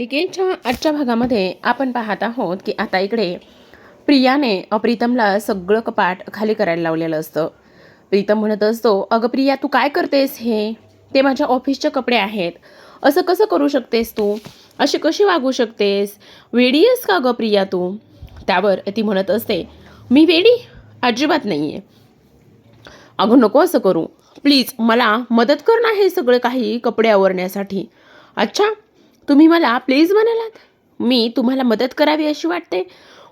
मालिकेच्या आजच्या भागामध्ये आपण पाहत आहोत की आता इकडे प्रियाने अप्रीतमला सगळं कपाट खाली करायला लावलेलं असतं. प्रीतम म्हणत असतो अगं प्रिया तू काय करतेस हे? ते माझ्या ऑफिसचे कपडे आहेत. असं कसं करू शकतेस तू? अशी कशी वागू शकतेस? वेडी आहेस का गं प्रिया तू? त्यावर ती म्हणत असते मी वेडी? अजिबात नाही आहे अगं नको असं करू. प्लीज मला मदत कर ना हे सगळं काही कपडे आवरण्यासाठी. अच्छा तुम्ही मला प्लीज म्हणालात. मी तुम्हाला मदत करावी अशी वाटते.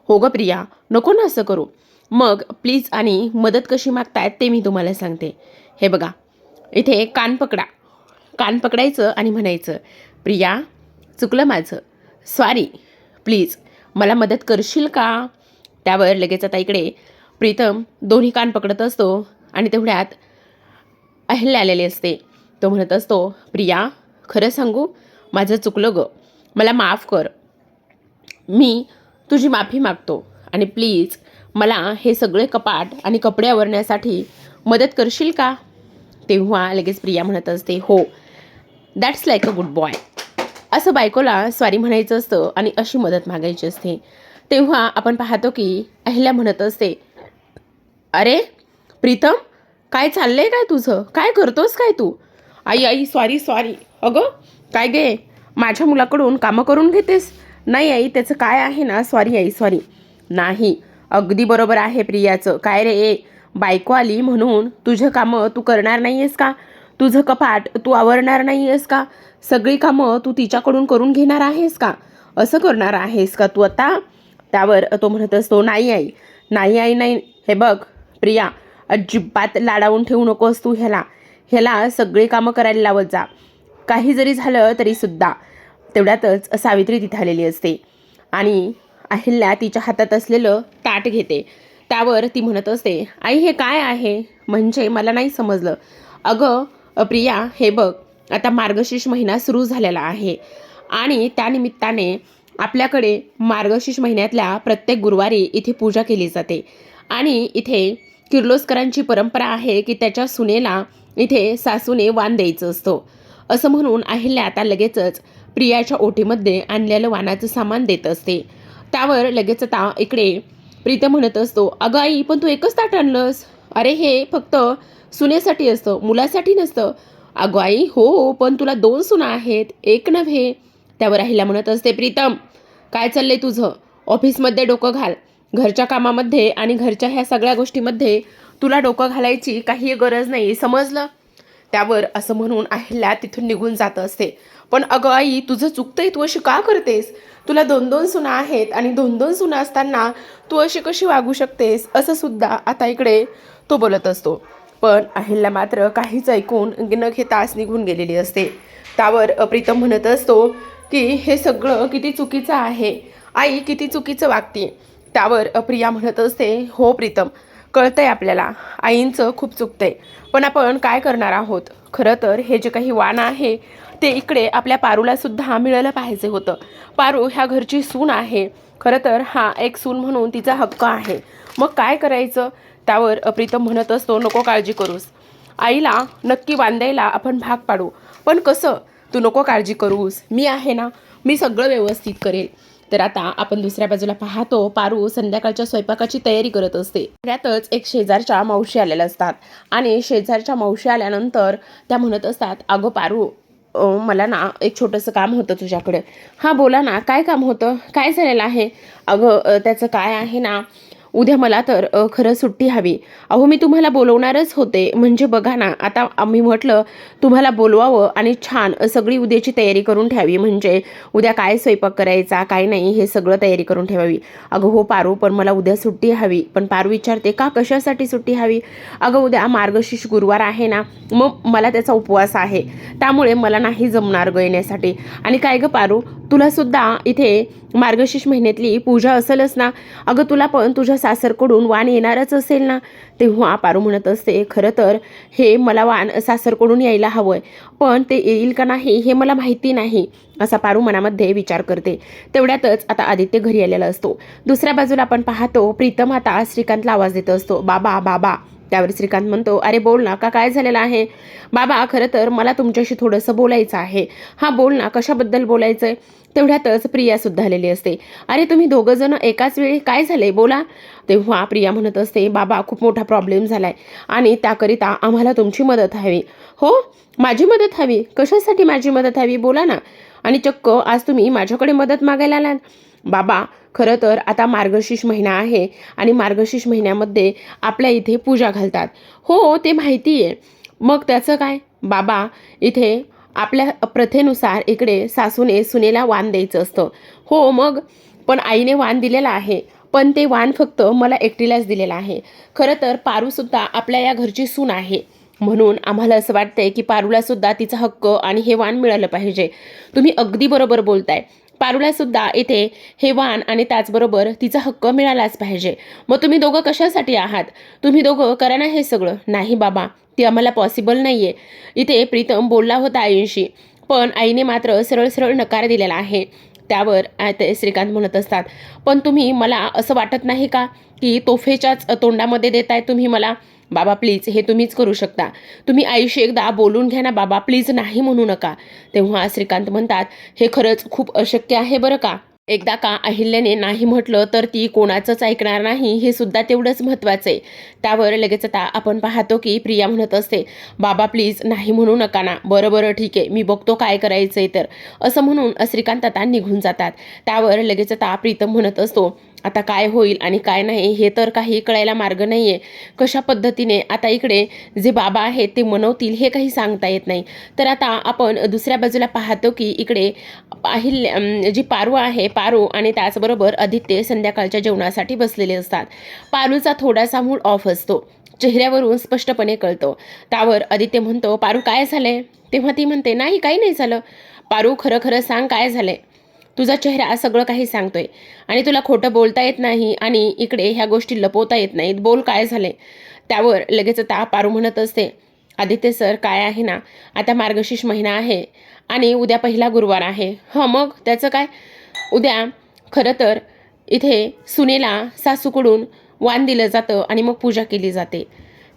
हो गं प्रिया नको ना असं करू. मग प्लीज आणि मदत कशी मागतायत ते मी तुम्हाला सांगते. हे बघा इथे कान पकडा. कान पकडायचं आणि म्हणायचं प्रिया चुकलं माझं. सॉरी प्लीज मला मदत करशील का? त्यावर लगेच आता इकडे प्रीतम दोन्ही कान पकडत असतो आणि तेवढ्यात अहल्या आलेली असते. तो म्हणत असतो प्रिया खरं सांगू माझं चुकलं गं. मला माफ कर. मी तुझी माफी मागतो. आणि प्लीज मला हे सगळे कपाट आणि कपडे आवरण्यासाठी मदत करशील का? तेव्हा लगेच प्रिया म्हणत असते हो. That's like a good boy असं बायकोला स्वारी म्हणायचं असतं आणि अशी मदत मागायची असते. तेव्हा आपण पाहतो की अहिल्या म्हणत असते अरे प्रीतम काय चाललंय काय तुझं? काय करतोस काय तू? आई आई स्वारी स्वारी. अगं काय गे? माझ्या मुलाकडून कामं करून घेतेस? नाही आई त्याचं काय आहे ना? सॉरी आई सॉरी नाही. अगदी बरोबर आहे प्रियाचं. काय रे ए? बायको आली म्हणून तुझं कामं तू करणार नाही आहेस का? तुझं कपाट तू आवरणार नाही आहेस का? सगळी कामं तू तिच्याकडून करून घेणार आहेस का? असं करणार आहेस का तू आता? त्यावर तो म्हणत असतो नाही आई नाही आई नाही. हे बघ प्रिया अजिबात लाडावून ठेवू नकोस तू ह्याला. ह्याला सगळी कामं करायला लावत जा. काही जरी झालं तरीसुद्धा तेवढ्यातच सावित्री तिथे आलेली असते. आणि अहिल्या तिच्या हातात असलेलं ताट घेते. त्यावर ती म्हणत असते आई हे काय आहे? म्हणजे मला नाही समजलं. अगं प्रिया हे बघ आता मार्गशीर्ष महिना सुरू झालेला आहे. आणि त्यानिमित्ताने आपल्याकडे मार्गशीर्ष महिन्यातल्या प्रत्येक गुरुवारी इथे पूजा केली जाते. आणि इथे किर्लोस्करांची परंपरा आहे की त्याच्या सुनेला इथे सासूने वाण द्यायचं असतो. असं म्हणून अहिल्या आता लगेचच प्रियाच्या ओटीमध्ये आणलेलं वानाचं सामान देत असते. त्यावर लगेच आता इकडे प्रीतम म्हणत असतो अगं आई पण तू एकच ताट आणलंस. अरे हे फक्त सुनेसाठी असतं मुलासाठी नसतं. अगं आई हो पण तुला दोन सुना आहेत एक नव्हे. त्यावर अहिल्या म्हणत असते प्रीतम काय चाललंय तुझं? ऑफिसमध्ये डोकं घाल. घरच्या कामामध्ये आणि घरच्या ह्या सगळ्या गोष्टीमध्ये तुला डोकं घालायची काही गरज नाही समजलं? त्यावर असं म्हणून अहिल्या तिथून निघून जात असते. पण अगं आई तुझं चुकतंय तू अशी का करतेस? तुला दोन दोन सुना आहेत आणि दोन दोन सुना असताना तू अशी कशी वागू शकतेस? असं सुद्धा आता इकडे तो बोलत असतो. पण अहिल्या मात्र काहीच ऐकून न घेताच निघून गेलेली असते. त्यावर प्रीतम म्हणत असतो की हे सगळं किती चुकीचं आहे. आई किती चुकीचं वागते. त्यावर प्रिया म्हणत असते हो प्रीतम कळतंय आपल्याला. आईंचं खूप चुकतंय. पण आपण काय करणार आहोत? खरं तर हे जे काही वाण आहे ते इकडे आपल्या पारूलासुद्धा मिळालं पाहिजे होतं. पारू ह्या घरची सून आहे. खरं तर हा एक सून म्हणून तिचा हक्क आहे. मग काय करायचं? त्यावर अप्रितम म्हणत असतो नको काळजी करूस. आईला नक्की बांधायला आपण भाग पाडू. पण कसं? तू नको काळजी करूस. मी आहे ना मी सगळं व्यवस्थित करेल. तर आता आपण दुसऱ्या बाजूला पाहतो पारू संध्याकाळच्या स्वयंपाकाची तयारी करत असते. त्यातच एक शेजारच्या मावशी आलेल्या असतात. आणि शेजारच्या मावशी आल्यानंतर त्या म्हणत असतात अगं पारू मला ना एक छोटंसं काम होतं तुझ्याकडे. हां बोला ना काय काम होतं? काय झालेलं आहे? अगं त्याचं काय आहे ना? उद्या मला तर खरं सुट्टी हवी. अहो मी तुम्हाला बोलवणारच होते. म्हणजे बघा ना आता आम्ही म्हटलं तुम्हाला बोलवावं आणि छान सगळी उद्याची तयारी करून ठेवावी. म्हणजे उद्या काय स्वयंपाक करायचा काय नाही हे सगळं तयारी करून ठेवावी. अगं हो पारू पण मला उद्या सुट्टी हवी. पण पारू विचारते का कशासाठी सुट्टी हवी? अगं उद्या मार्गशीर्ष गुरुवार आहे ना मग मला त्याचा उपवास आहे. त्यामुळे मला नाही जमणार ग येण्यासाठी. आणि काय गं पारू? तुलासुद्धा इथे मार्गशीर्ष महिन्यातली पूजा असेलच ना? अगं तुला पण तुझ्या सासरकडून वाण येणारच असेल ना? तेव्हा पारू म्हणत असते खरं तर हे मला वाण सासरकडून यायला हवं आहे पण ते येईल का नाही हे मला माहिती नाही असा पारू मनामध्ये विचार करते. तेवढ्यातच आता आदित्य घरी आलेला असतो. दुसऱ्या बाजूला आपण पाहतो प्रीतम आता श्रीकांतला आवाज देत असतो बाबा बाबा त्यावर श्रीकांत म्हणतो अरे बोल ना का काय झालेलं आहे? बाबा खरं तर मला तुमच्याशी थोडंसं बोलायचं आहे. हा बोल ना कशाबद्दल बोलायचं आहे तेवढ्यातच प्रियासुद्धा आलेली असते. अरे तुम्ही दोघं जण एकाच वेळी काय झाले बोला. तेव्हा प्रिया म्हणत असते बाबा खूप मोठा प्रॉब्लेम झालाय आणि त्याकरिता आम्हाला तुमची मदत हवी. हो? माझी मदत हवी? कशासाठी माझी मदत हवी? बोला ना. आणि चक्क आज तुम्ही माझ्याकडे मदत मागायला आलात. बाबा खरं तर आता मार्गशीर्ष महिना आहे आणि मार्गशीर्ष महिन्यामध्ये आपल्या इथे पूजा घालतात. हो ते माहिती आहे. मग त्याचं काय? बाबा इथे आपल्या प्रथेनुसार इकडे सासूने सुनेला वाण द्यायचं असतं. हो मग? पण आईने वाण दिलेलं आहे. पण ते वाण फक्त मला एकटीलाच दिलेलं आहे. खरं तर पारूसुद्धा आपल्या या घरची सून आहे. म्हणून आम्हाला असं वाटतंय की पारूलासुद्धा तिचा हक्क आणि हे वाण मिळालं पाहिजे. तुम्ही अगदी बरोबर बोलताय. पारुलासुद्धा इथे हे वाण आणि त्याचबरोबर तिचा हक्क मिळालाच पाहिजे. मग तुम्ही दोघं कशासाठी आहात? तुम्ही दोघं करा ना हे सगळं. नाही बाबा ती आम्हाला पॉसिबल नाही आहे इथे प्रीतम बोलला होता आईंशी पण आईने मात्र सरळ सरळ नकार दिलेला आहे. त्यावर ते श्रीकांत म्हणत असतात पण तुम्ही मला असं वाटत नाही का की तोफेच्याच तोंडामध्ये देताय तुम्ही मला? बाबा प्लीज हे तुम्हीच करू शकता. तुम्ही आयुष्य एकदा बोलून घ्या ना बाबा प्लीज नाही म्हणू नका. तेव्हा श्रीकांत म्हणतात हे खरंच खूप अशक्य आहे बरं का? एकदा का अहिल्याने नाही म्हटलं तर ती कोणाचंच ऐकणार नाही हे सुद्धा तेवढंच महत्त्वाचं आहे. त्यावर लगेच आता आपण पाहतो की प्रिया म्हणत असते बाबा प्लीज नाही म्हणू नका ना. बरं बरं ठीक आहे मी बघतो काय करायचं आहे तर. असं म्हणून श्रीकांत आता निघून जातात. त्यावर लगेच आता प्रीतम म्हणत असतो आता काय होईल आणि काय नाही हे तर काही कळायला मार्ग नाही आहे कशा पद्धतीने आता इकडे जे बाबा आहेत ते मनवतील हे काही सांगता येत नाही. तर आता आपण दुसऱ्या बाजूला पाहतो की इकडे अहिल्या जी पारू आहे पारू आणि त्याचबरोबर आदित्य संध्याकाळच्या जेवणासाठी बसलेले असतात. पारूचा थोडासा मूड ऑफ असतो. चेहऱ्यावरून स्पष्टपणे कळतो. त्यावर आदित्य म्हणतो पारू काय झालंय? तेव्हा ती म्हणते नाही काही नाही झालं. पारू खरं खरं सांग काय झालंय? तुझा चेहरा सगळं काही सांगतोय. आणि तुला खोटं बोलता येत नाही आणि इकडे ह्या गोष्टी लपवता येत नाहीत. बोल काय झाले त्यावर लगेच आता पारू म्हणत असते. आदित्य सर काय आहे ना? आता मार्गशीर्ष महिना आहे आणि उद्या पहिला गुरुवार आहे. हं मग? त्याचं काय? उद्या खरं तर इथे सुनेला सासूकडून वाण दिलं जातं आणि मग पूजा केली जाते.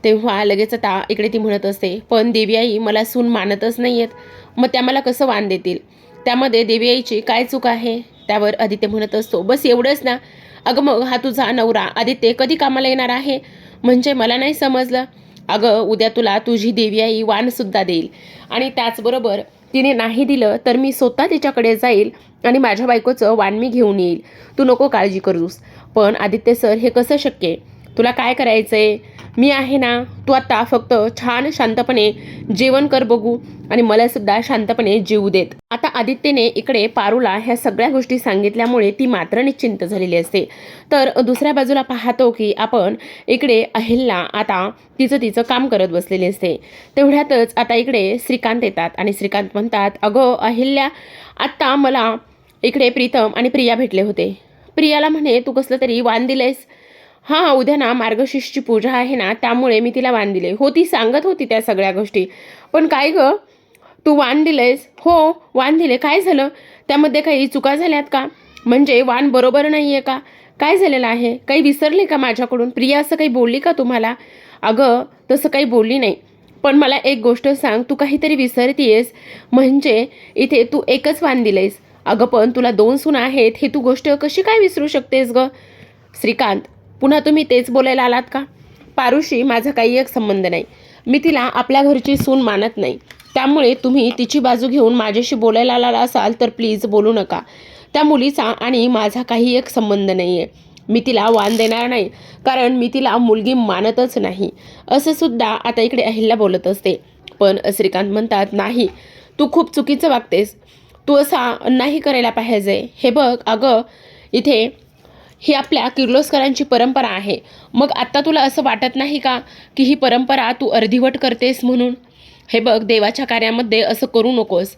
तेव्हा लगेच आता इकडे ती म्हणत असते पण देवी आई मला सून मानतच नाही आहेत मग त्या मला कसं वाण देतील? त्यामध्ये देवी आईची काय चूक आहे? त्यावर आदित्य म्हणत असतो बस एवढंच ना. अगं मग हा तुझा नवरा आदित्य कधी कामाला येणार आहे? म्हणजे मला नाही समजलं. अगं उद्या तुला तुझी देवी आई वाणसुद्धा देईल. आणि त्याचबरोबर तिने नाही दिलं तर मी स्वतः तिच्याकडे जाईल आणि माझ्या बायकोचं वाण मी घेऊन येईल. तू नको काळजी करूस. पण आदित्य सर हे कसं शक्य आहे? तुला काय करायचं आहे मी आहे ना तू आत्ता फक्त छान शांतपणे जेवण कर बघू आणि मला सुद्धा शांतपणे जीव देत. आता आदित्यने इकडे पारूला ह्या सगळ्या गोष्टी सांगितल्यामुळे ती मात्र निश्चिंत झालेली असते. तर दुसऱ्या बाजूला पाहतो की आपण इकडे अहिल्या आता तिचं तिचं काम करत बसलेली असते. तेवढ्यातच आता इकडे श्रीकांत येतात आणि श्रीकांत म्हणतात अगं अहिल्या आत्ता मला इकडे प्रीतम आणि प्रिया भेटले होते. प्रियाला म्हणे तू कसलं तरी वान दिलंयस. हां उद्या ना मार्गशीर्षची पूजा आहे ना त्यामुळे मी तिला वाण दिले हो ती सांगत होती त्या सगळ्या गोष्टी. पण काय गं? तू वाण दिलेस हो वाण दिले काय झालं? त्यामध्ये काही चुका झाल्यात का? म्हणजे वाण बरोबर नाही आहे का? काय झालेलं आहे? काही विसरले का माझ्याकडून? प्रिया असं काही बोलली का तुम्हाला? अगं तसं काही बोलली नाही. पण मला एक गोष्ट सांग तू काहीतरी विसरतीयेस? म्हणजे इथे तू एकच वाण दिलेस अगं पण तुला दोन सून आहेत. हे तू गोष्ट कशी काय विसरू शकतेस गं? श्रीकांत पुन्हा तुम्ही तेच बोलायला आलात का? पारुशी माझा काही एक संबंध नाही. मी तिला आपल्या घरची सून मानत नाही. त्यामुळे तुम्ही तिची बाजू घेऊन माझ्याशी बोलायला आला असाल तर प्लीज बोलू नका. त्या मुलीचा आणि माझा काही एक संबंध नाही आहे मी तिला वान देणार नाही कारण मी तिला मुलगी मानतच नाही. असं सुद्धा आता इकडे अहिल्या बोलत असते. पण श्रीकांत म्हणतात नाही तू खूप चुकीचं वागतेस. तू असा नाही करायला पाहिजे. हे बघ अगं इथे ही आपल्या किर्लोस्करांची परंपरा आहे. मग आत्ता तुला असं वाटत नाही का की ही परंपरा तू अर्धीवट करतेस म्हणून? हे बघ देवाच्या कार्यामध्ये असं करू नकोस.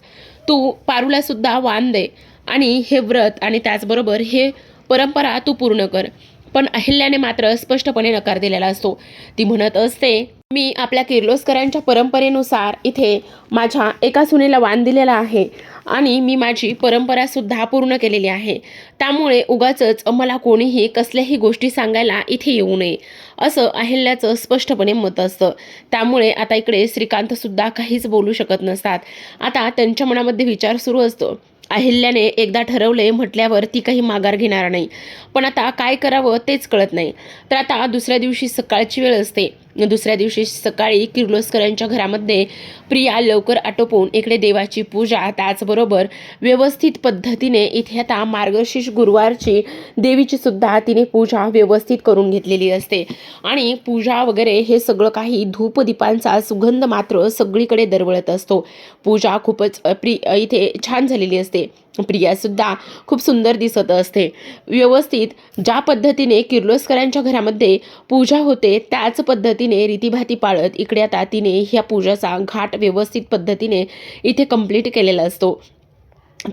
तू पारूलासुद्धा वान दे आणि हे व्रत आणि त्याचबरोबर हे परंपरा तू पूर्ण कर. पण अहिल्याने मात्र स्पष्टपणे नकार दिलेला असतो. ती म्हणत असते मी आपल्या किर्लोस्करांच्या परंपरेनुसार इथे माझ्या एका सुनेला वाण दिलेला आहे आणि मी माझी परंपरासुद्धा पूर्ण केलेली आहे. त्यामुळे उगाचच मला कोणीही कसल्याही गोष्टी सांगायला इथे येऊ नये असं अहिल्याचं स्पष्टपणे मत असतं. त्यामुळे आता इकडे श्रीकांतसुद्धा काहीच बोलू शकत नसतात. आता त्यांच्या मनामध्ये विचार सुरू असतो. अहिल्याने एकदा ठरवले म्हटल्यावर ती काही माघार घेणार नाही. पण आता काय करावं तेच कळत नाही. तर आता दुसऱ्या दिवशी सकाळची वेळ असते. दुसऱ्या दिवशी सकाळी किर्लोस्करांच्या घरामध्ये प्रिया लवकर आटोपून इकडे देवाची पूजा त्याचबरोबर व्यवस्थित पद्धतीने इथे आता मार्गशीर्ष गुरुवारची देवीची सुद्धा तिने पूजा व्यवस्थित करून घेतलेली असते. आणि पूजा वगैरे हे सगळं काही धूपदीपांचा सुगंध मात्र सगळीकडे दरवळत असतो. पूजा खूपच प्रि इथे छान झालेली असते. प्रियासुद्धा खूप सुंदर दिसत असते. व्यवस्थित ज्या पद्धतीने किर्लोस्करांच्या घरामध्ये पूजा होते त्याच पद्धतीने रीतीभाती पाळत इकडे आता तिने ह्या पूजाचा घाट व्यवस्थित पद्धतीने इथे कंप्लीट केलेला असतो.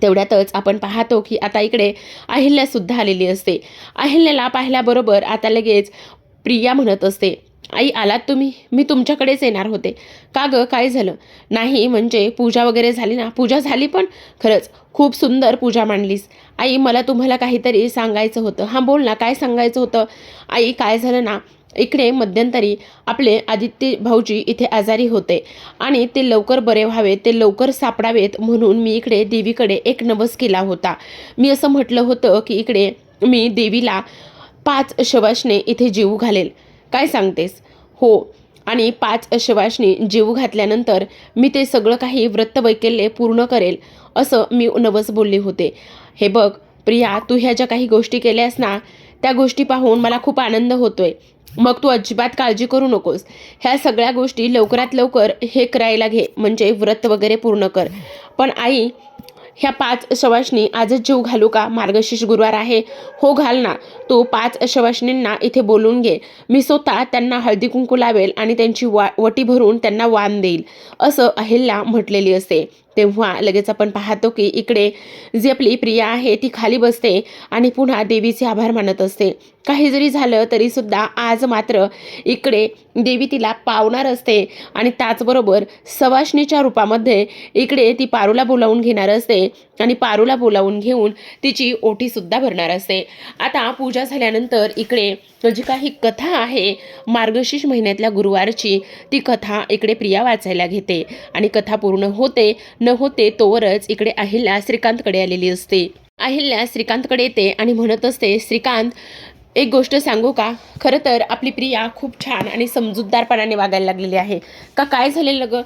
तेवढ्यातच आपण पाहतो की आता इकडे अहिल्यासुद्धा आलेली असते. अहिल्याला पाहिल्याबरोबर आता लगेच प्रिया म्हणत असते आई आलात तुम्ही? मी तुमच्याकडेच येणार होते. का गं? काय झालं? नाही म्हणजे पूजा वगैरे झाली ना? पूजा झाली पण? खरंच खूप सुंदर पूजा मांडलीस. आई मला तुम्हाला काहीतरी सांगायचं होतं. हां बोल ना काय सांगायचं होतं? आई काय झालं ना? इकडे मध्यंतरी आपले आदित्य भाऊजी इथे आजारी होते आणि ते लवकर बरे व्हावेत ते लवकर सापडावेत म्हणून मी इकडे देवीकडे एक नवस केला होता. मी असं म्हटलं होतं की इकडे मी देवीला पाच शवाशने इथे जीव घालेल. काय सांगतेस? हो. आणि पाच शवासनी जीव घातल्यानंतर मी ते सगळं काही व्रतवैकल्ये पूर्ण करेल असं मी नवस बोलले होते. हे बघ प्रिया तू ह्या ज्या काही गोष्टी केल्यास ना त्या गोष्टी पाहून मला खूप आनंद होतोय. मग तू अजिबात काळजी करू नकोस. ह्या सगळ्या गोष्टी लवकरात लवकर हे करायला घे म्हणजे व्रत वगैरे पूर्ण कर. पण आई ह्या पाच शवाशनी आजच जीव घालू का? मार्गशीर्ष गुरुवार आहे. हो घाल ना. तू पाच शवाशनींना इथे बोलून घे. मी स्वतः त्यांना हळदी कुंकू लावेल आणि त्यांची वा वटी भरून त्यांना वाण देईल. असं अहिल्या म्हटलेली असते. तेव्हा लगेच आपण पाहतो की इकडे जी आपली प्रिया आहे ती खाली बसते आणि पुन्हा देवीचे आभार मानत असते. काही जरी झालं तरीसुद्धा आज मात्र इकडे देवी तिला पावणार असते आणि त्याचबरोबर सवाशणीच्या रूपामध्ये इकडे ती पारूला बोलावून घेणार असते आणि पारूला बोलावून घेऊन तिची ओटीसुद्धा भरणार असते. आता पूजा झाल्यानंतर इकडे जी काही कथा आहे मार्गशीर्ष महिन्यातल्या गुरुवारची ती कथा इकडे प्रिया वाचायला घेते आणि कथा पूर्ण होते न होते तोवरच इकडे अहिल्या श्रीकांतकडे आलेली असते. अहिल्या श्रीकांतकडे येते आणि म्हणत असते श्रीकांत एक गोष्ट सांगू का? खरं तर आपली प्रिया खूप छान आणि समजूतदारपणाने वागायला लागलेली आहे. का काय झालेलं गं?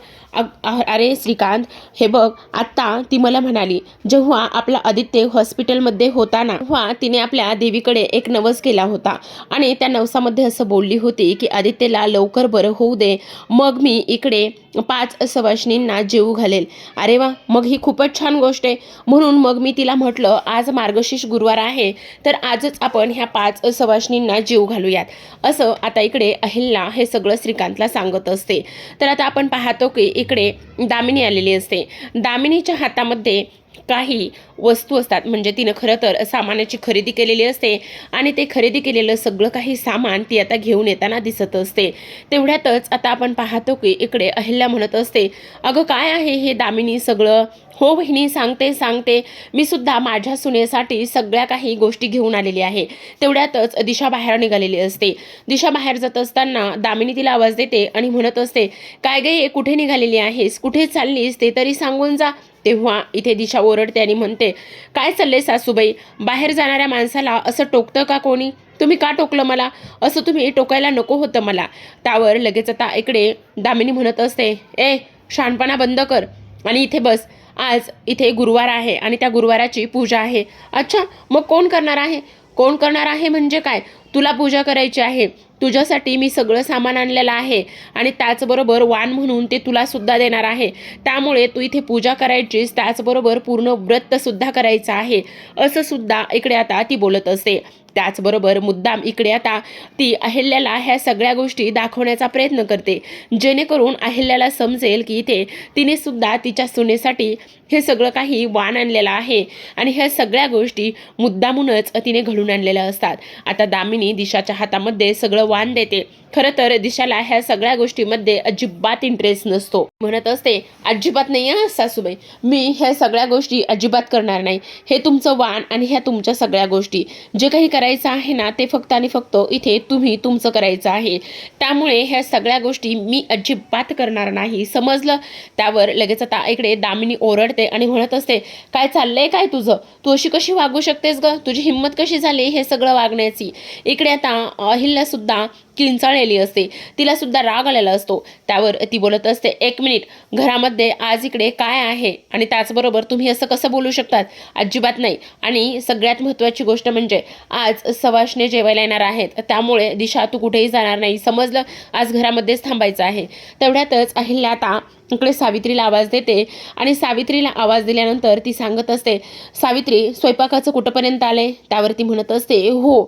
अरे श्रीकांत हे बघ आत्ता ती मला म्हणाली जेव्हा आपला आदित्य हॉस्पिटलमध्ये होता ना तेव्हा तिने आपल्या देवीकडे एक नवस केला होता. आणि त्या नवसामध्ये असं बोलली होती की आदित्यला लवकर बरं होऊ दे मग मी इकडे पाच सवाशनींना जीव घालेल. अरे वा मग ही खूपच छान गोष्ट आहे. म्हणून मग मी तिला म्हटलं आज मार्गशीर्ष गुरुवार आहे तर आजच आपण ह्या पाच सवाशिनींना जीव घालूयात. असं आता इकडे अहिलला हे सगळं श्रीकांतला सांगत असते. तर आता आपण पाहतो की इकडे दामिनी आलेली असते. दामिनीच्या हातामध्ये काही वस्तू असतात. म्हणजे तिनं खरं तर सामानाची खरेदी केलेली असते आणि ते खरेदी केलेलं सगळं काही सामान ती आता घेऊन येताना दिसत असते. तेवढ्यातच आता आपण पाहतो की इकडे अहिल्या म्हणत असते अगं काय आहे हे दामिनी सगळं? हो बहिणी सांगते सांगते. मी सुद्धा माझ्या सुनेसाठी सगळ्या काही गोष्टी घेऊन आलेली आहे. तेवढ्यातच दिशा बाहेर निघालेली असते. दिशा बाहेर जात असताना दामिनी तिला आवाज देते आणि म्हणत असते काय गे कुठे निघालेली आहेस? कुठे चाललीस? ते तरी सांगून जा. तेव्हा इथे दिशा ओरडते आणि म्हणते काय चाललंय सासूबाई? बाहेर जाणाऱ्या माणसाला असं टोकतं का कोणी? तुम्ही का टोकलं मला? असं तुम्ही टोकायला नको होतं मला. त्यावर लगेच आता इकडे दामिनी म्हणत असते ए शहाणपणा बंद कर आणि इथे बस. आज इथे गुरुवार आहे आणि त्या गुरुवाराची पूजा आहे. अच्छा मग कोण करणार आहे? कोण करणार आहे म्हणजे काय? तुला पूजा करायची आहे. तुझ्यासाठी मी सगळं सामान आणलेलं आहे. आणि त्याचबरोबर वाण म्हणून ते तुला सुद्धा देणार आहे. त्यामुळे तू इथे पूजा करायचीस. त्याचबरोबर पूर्ण व्रतसुद्धा करायचं आहे. असं सुद्धा इकडे आता ती बोलत असते. त्याचबरोबर मुद्दाम इकडे आता ती अहिल्याला ह्या सगळ्या गोष्टी दाखवण्याचा प्रयत्न करते. जेणेकरून अहिल्याला समजेल की इथे तिने सुद्धा तिच्या सुनेसाठी हे सगळं काही वाण आणलेलं आहे. आणि ह्या सगळ्या गोष्टी मुद्दामूनच तिने घडून आणलेल्या असतात. आता दामिनी दिशाच्या हातामध्ये सगळं वाण देते. खरं तर दिशाला ह्या सगळ्या गोष्टीमध्ये अजिबात इंटरेस्ट नसतो. म्हणत असते अजिबात नाही आहे सासूबाई. मी ह्या सगळ्या गोष्टी अजिबात करणार नाही. हे तुमचं वाण आणि ह्या तुमच्या सगळ्या गोष्टी. जे काही करायचं आहे ना ते फक्त आणि फक्त इथे तुम्ही तुमचं करायचं आहे. त्यामुळे ह्या सगळ्या गोष्टी मी अजिबात करणार नाही. समजलं? त्यावर लगेच आता इकडे दामिनी ओरडते. आणि म्हणत असते काय चाललंय काय तुझं? तू अशी कशी वागू शकतेस ग? तुझी हिंमत कशी झाली हे सगळं वागण्याची? इकडे आता अहिल्या सुद्धा किंचाळलेली असते. तिला सुद्धा राग आलेला असतो. त्यावर ती बोलत असते एक मिनिट घरामध्ये आज इकडे काय आहे? आणि त्याचबरोबर तुम्ही असं कसं बोलू शकतात? अजिबात नाही. आणि सगळ्यात महत्त्वाची गोष्ट म्हणजे आज सवाशने जेवायला येणार आहेत. त्यामुळे दिशा तू कुठेही जाणार नाही. समजलं? आज घरामध्येच थांबायचं आहे. तेवढ्यातच अहिल्या आता इकडे सावित्रीला आवाज देते आणि सावित्रीला आवाज दिल्यानंतर ती सांगत असते सावित्री स्वयंपाकाचं कुठंपर्यंत आले त्यावर ती म्हणत असते हो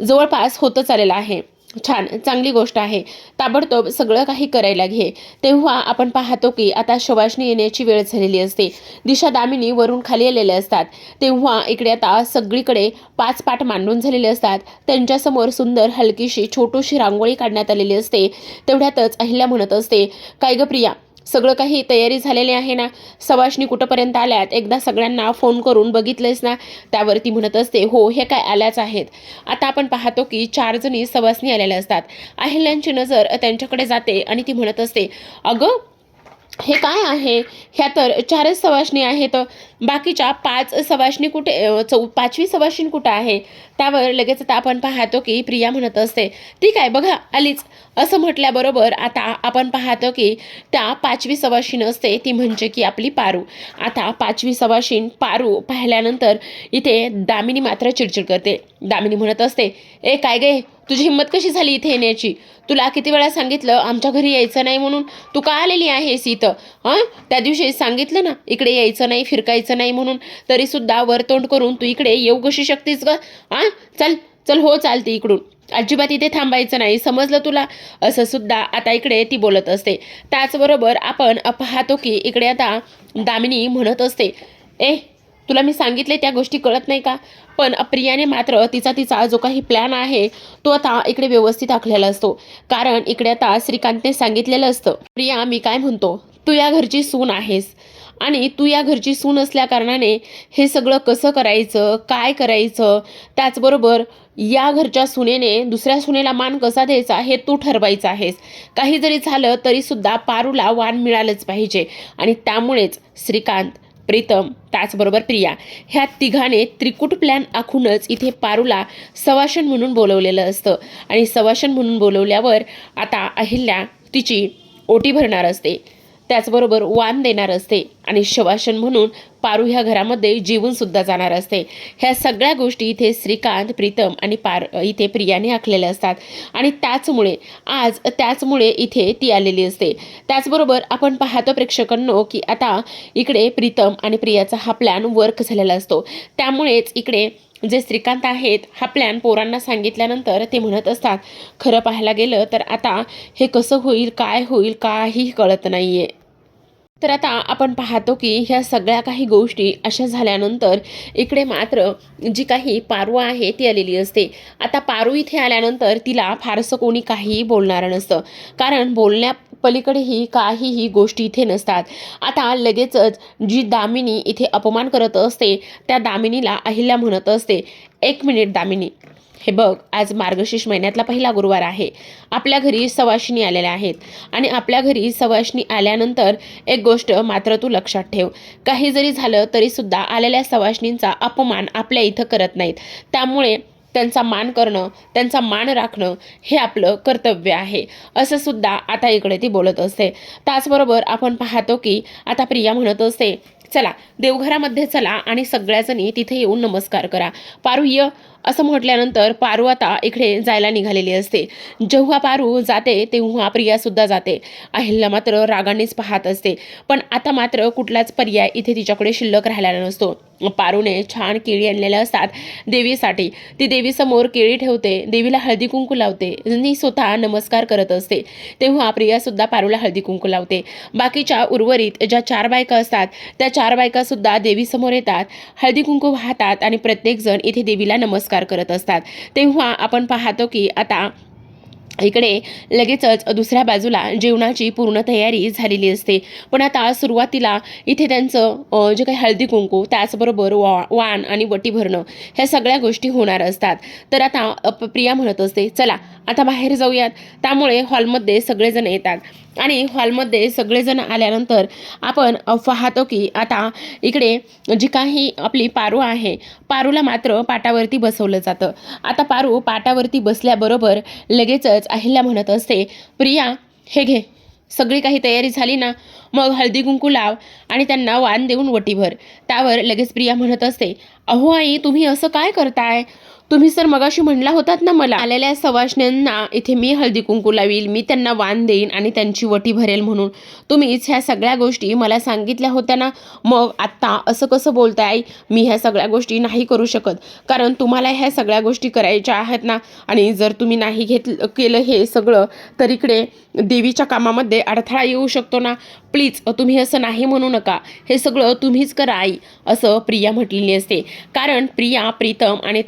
जवळपास होतच आलेलं आहे. छान चांगली गोष्ट आहे. ताबडतोब सगळं काही करायला घे. तेव्हा आपण पाहतो की आता शवाशनी येण्याची वेळ झालेली असते. दिशा दामिनी वरून खाली आलेले असतात. तेव्हा इकडे आता सगळीकडे पाच पाट मांडून झालेले असतात. त्यांच्यासमोर सुंदर हलकीशी छोटीशी रांगोळी काढण्यात आलेली असते. तेवढ्यातच अहिल्या म्हणत असते काय ग प्रिया सगळं काही तयारी झालेली आहे ना? सवाशनी कुठंपर्यंत आल्यात? एकदा सगळ्यांना फोन करून बघितलंयस ना? त्यावरती म्हणत असते हो हे काय आल्याच आहेत. आता आपण पाहतो की चार जणी सवासनी आलेल्या असतात. अहिल्यांची नजर त्यांच्याकडे जाते आणि ती म्हणत असते अगं हे काय आहे? ह्या तर चारच सवाशणी आहेत. बाकीच्या पाच सवाशिणी कुठे चौ पाचवी सवाशीण कुठं आहे त्यावर लगेच आता आपण पाहतो की प्रिया म्हणत असते ती काय बघा आलीच. असं म्हटल्याबरोबर आता आपण पाहतो की त्या पाचवी सवाशिण असते ती म्हणजे की आपली पारू. आता पाचवी सवाशिण पारू पाहिल्यानंतर इथे दामिनी मात्र चिडचिड करते. दामिनी म्हणत असते ए काय गे तुझी हिंमत कशी झाली इथे येण्याची? तुला किती वेळा सांगितलं आमच्या घरी यायचं नाही म्हणून? तू का आलेली आहेस इथं? हां? त्या दिवशी सांगितलं ना इकडे यायचं नाही फिरकायचं नाही म्हणून. तरीसुद्धा वरतोंड करून तू इकडे येऊ कशी शकतेस ग? हां चल चल हो चालते इकडून. अजिबात इथे थांबायचं नाही. समजलं तुला? असं सुद्धा आता इकडे ती बोलत असते. त्याचबरोबर आपण पाहतो की इकडे आता दामिनी म्हणत असते ए तुला मी सांगितले त्या गोष्टी कळत नाही का? पण प्रियाने मात्र तिचा तिचा जो काही प्लॅन आहे तो आता इकडे व्यवस्थित आखलेला असतो. कारण इकडे आता श्रीकांतने सांगितलेलं असतं प्रिया मी काय म्हणतो? तू या घरची सून आहेस. आणि तू या घरची सून असल्या कारणाने हे सगळं कसं करायचं काय करायचं त्याचबरोबर या घरच्या सुनेने दुसऱ्या सुनेला मान कसा द्यायचा हे तू ठरवायचं आहेस. काही जरी झालं तरीसुद्धा पारूला वाण मिळालंच पाहिजे. आणि त्यामुळेच श्रीकांत प्रीतम त्याचबरोबर प्रिया ह्या तिघाने त्रिकूट प्लॅन आखूनच इथे पारूला सवाशन म्हणून बोलवलेलं असतं. आणि सवाशन म्हणून बोलवल्यावर आता अहिल्या तिची ओटी भरणार असते. त्याचबरोबर वाण देणार असते आणि शवाशन म्हणून पारू ह्या घरामध्ये जीवन सुद्धा जाणार असते. ह्या सगळ्या गोष्टी इथे श्रीकांत प्रीतम आणि पार इथे प्रियाने आखलेल्या असतात. आणि त्याचमुळे आज त्याचमुळे इथे ती आलेली असते. त्याचबरोबर आपण पाहतो प्रेक्षकांनो की आता इकडे प्रीतम आणि प्रियाचा हा प्लॅन वर्क झालेला असतो. त्यामुळेच इकडे जे श्रीकांत आहेत हा प्लॅन पोरांना सांगितल्यानंतर ते म्हणत असतात खरं पाहायला गेलं तर आता हे कसं होईल काय होईल काही कळत नाही आहे तर आता आपण पाहतो की ह्या सगळ्या काही गोष्टी अशा झाल्यानंतर इकडे मात्र जी काही पारू आहे ती आलेली असते. आता पारू इथे आल्यानंतर तिला फारसं कोणी काहीही बोलणारं नसतं. कारण बोलण्या पलीकडेही काहीही गोष्टी इथे नसतात. आता लगेचच जी दामिनी इथे अपमान करत असते त्या दामिनीला अहिल्या म्हणत असते. एक मिनिट दामिनी. हे बघ आज मार्गशीर्ष महिन्यातला पहिला गुरुवार आहे. आपल्या घरी सवाशिनी आलेल्या आहेत. आणि आपल्या घरी सवाशिनी आल्यानंतर एक गोष्ट मात्र तू लक्षात ठेव. काही जरी झालं तरीसुद्धा आलेल्या सवाशिनींचा अपमान आपल्या इथं करत नाहीत. त्यामुळे त्यांचा मान करणं त्यांचा मान राखणं हे आपलं कर्तव्य आहे. असं सुद्धा आता इकडे ती बोलत असते. त्याचबरोबर आपण पाहतो की आता प्रिया म्हणत असते चला देवघरामध्ये चला आणि सगळ्याजणी तिथे येऊन नमस्कार करा. पारू य असं म्हटल्यानंतर पारू आता इकडे जायला निघालेली असते. जेव्हा पारू जाते तेव्हा प्रियासुद्धा जाते. अहिल्या मात्र रागानेच पाहत असते. पण आता मात्र कुठलाच पर्याय इथे तिच्याकडे शिल्लक राहिलेला नसतो. पारूने छान केळी आणलेल्या असतात देवीसाठी. ती देवीसमोर केळी ठेवते देवीला हळदी कुंकू लावते. आणि स्वतः नमस्कार करत असते. तेव्हा प्रियासुद्धा पारूला हळदी कुंकू लावते. बाकीच्या उर्वरित ज्या चार बायका असतात त्या चार चार बायकासुद्धा देवीसमोर येतात हळदी कुंकू वाहतात आणि प्रत्येकजण इथे देवीला नमस्कार करत असतात. तेव्हा आपण पाहतो की आता इकडे लगेचच दुसऱ्या बाजूला जेवणाची पूर्ण तयारी झालेली असते. पण आता सुरुवातीला इथे त्यांचं जे काही हळदी कुंकू त्याचबरोबर वा वाण आणि वटी भरणं ह्या सगळ्या गोष्टी होणार असतात. तर आता अप- प्रिया म्हणत असते चला आता बाहेर जाऊयात. त्यामुळे हॉलमध्ये सगळेजण येतात. आणि हॉलमध्ये सगळेजण आल्यानंतर आपण पाहतो की आता इकडे जी काही आपली पारू आहे पारूला मात्र पाटावरती बसवलं जातं. आता पारू पाटावरती बसल्याबरोबर लगेचच अहिल्या म्हणत असते प्रिया हे घे. सगळी काही तयारी झाली ना? मग हळदी कुंकू लाव आणि त्यांना वाण देऊन वटीभर. त्यावर लगेच प्रिया म्हणत असते अहो आई तुम्ही असं काय करताय? तुम्ही सर मगाशी म्हणला होतात ना मला आलेल्या सवाशण्यांना इथे मी हळदी कुंकू लावील मी त्यांना वाण देईन आणि त्यांची वटी भरेल म्हणून. तुम्हीच ह्या सगळ्या गोष्टी मला सांगितल्या होत्या ना? मग आत्ता असं कसं बोलताय मी ह्या सगळ्या गोष्टी नाही करू शकत. कारण तुम्हाला ह्या सगळ्या गोष्टी करायच्या आहेत ना? आणि जर तुम्ही नाही घेत केलं हे सगळं तर इकडे देवीच्या कामामध्ये अडथळा येऊ शकतो ना? प्लीज तुम्ही असं नाही म्हणू नका. हे सगळं तुम्हीच करा आई असं प्रिया म्हटलेली असते. कारण प्रिया प्रीतम आणि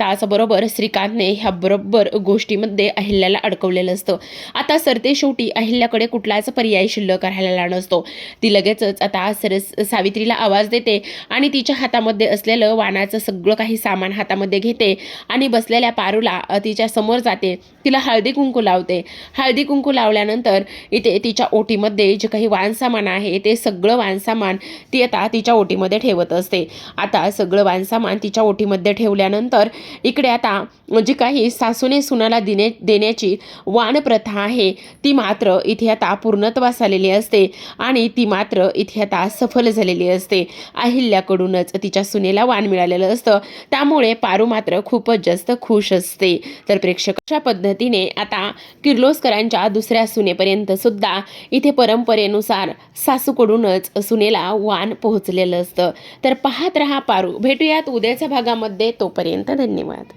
त्याचबरोबर श्रीकांतने ह्या बरोबर गोष्टीमध्ये अहिल्याला अडकवलेलं असतं. आता सरते शेवटी अहिल्याकडे कुठलाच पर्याय शिल्लक राहिलेला नसतो. ती लगेचच आता सरस सावित्रीला आवाज देते आणि तिच्या हातामध्ये असलेलं वाणाचं सगळं काही सामान हातामध्ये घेते आणि बसलेल्या पारूला तिच्या समोर जाते. तिला हळदी कुंकू लावते. हळदी कुंकू लावल्यानंतर इथे तिच्या ओटीमध्ये जे काही वाण सामान आहे ते सगळं वाण सामान ती आता तिच्या ओटीमध्ये ठेवत असते. आता सगळं वाण सामान तिच्या ओटीमध्ये ठेवल्यानंतर इकडे आता जी काही सासूने सुनाला दिने देण्याची वाण प्रथा आहे ती मात्र इथे आता पूर्णत्वास आलेली असते आणि ती मात्र इथे आता सफल झालेली असते. अहिल्याकडूनच तिच्या सुनेला वाण मिळालेलं असतं. त्यामुळे पारू मात्र खूपच जास्त खुश असते. तर प्रेक्षकाच्या पद्धतीने आता किर्लोस्करांच्या दुसऱ्या सुनेपर्यंत सुद्धा इथे परंपरेनुसार सासूकडूनच सुनेला वाण पोहोचलेलं असतं. तर पाहत रहा पारू. भेटूयात उद्याच्या भागामध्ये. तोपर्यंत धन्यवाद.